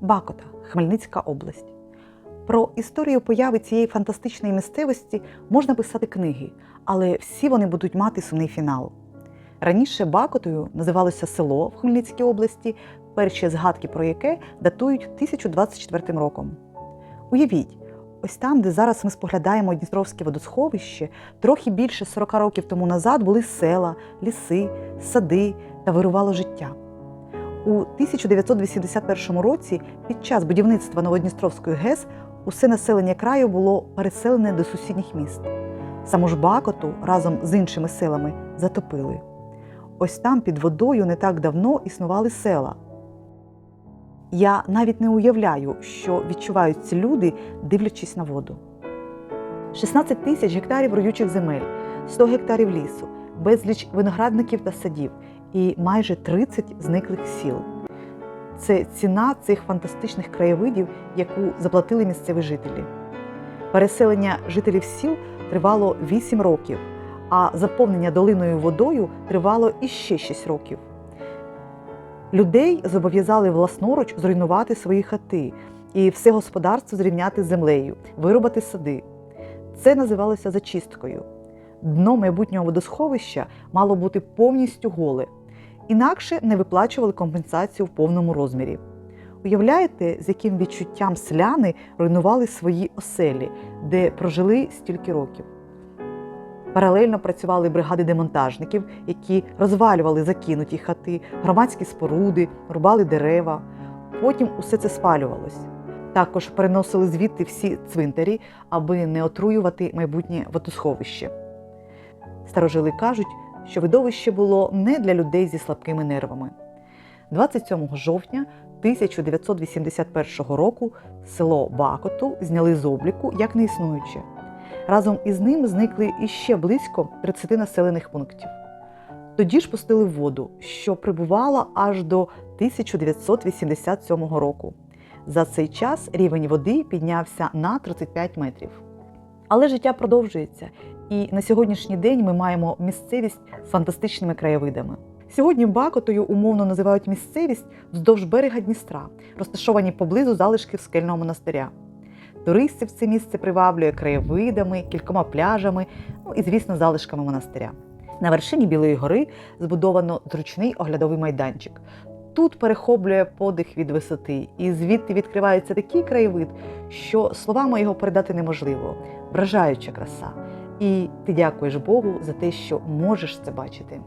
Бакота, Хмельницька область. Про історію появи цієї фантастичної місцевості можна писати книги, але всі вони будуть мати сумний фінал. Раніше Бакотою називалося село в Хмельницькій області, перші згадки про яке датують 1024 роком. Уявіть, ось там, де зараз ми споглядаємо Дністровське водосховище, трохи більше 40 років тому назад були села, ліси, сади та вирувало життя. У 1981 році під час будівництва Новодністровської ГЕС усе населення краю було переселене до сусідніх міст. Саму ж Бакоту разом з іншими селами затопили. Ось там під водою не так давно існували села. Я навіть не уявляю, що відчувають ці люди, дивлячись на воду. 16 тисяч гектарів роючих земель, 100 гектарів лісу, безліч виноградників та садів і майже 30 зниклих сіл. Це ціна цих фантастичних краєвидів, яку заплатили місцеві жителі. Переселення жителів сіл тривало 8 років, а заповнення долиною водою тривало іще 6 років. Людей зобов'язали власноруч зруйнувати свої хати і все господарство зрівняти землею, вирубати сади. Це називалося зачисткою. Дно майбутнього водосховища мало бути повністю голе, інакше не виплачували компенсацію в повному розмірі. Уявляєте, з яким відчуттям селяни руйнували свої оселі, де прожили стільки років? Паралельно працювали бригади демонтажників, які розвалювали закинуті хати, громадські споруди, рубали дерева. Потім усе це спалювалось. Також переносили звідти всі цвинтарі, аби не отруювати майбутнє водосховище. Старожили кажуть, що видовище було не для людей зі слабкими нервами. 27 жовтня 1981 року село Бакоту зняли з обліку як неіснуюче. Разом із ним зникли іще близько 30 населених пунктів. Тоді ж пустили воду, що прибувала аж до 1987 року. За цей час рівень води піднявся на 35 метрів. Але життя продовжується, і на сьогоднішній день ми маємо місцевість з фантастичними краєвидами. Сьогодні Бакотою умовно називають місцевість вздовж берега Дністра, розташовані поблизу залишків скельного монастиря. Туристів це місце приваблює краєвидами, кількома пляжами, ну і, звісно, залишками монастиря. На вершині Білої гори збудовано зручний оглядовий майданчик. Тут перехоплює подих від висоти, і звідти відкривається такий краєвид, що словами його передати неможливо, вражаюча краса. І ти дякуєш Богу за те, що можеш це бачити.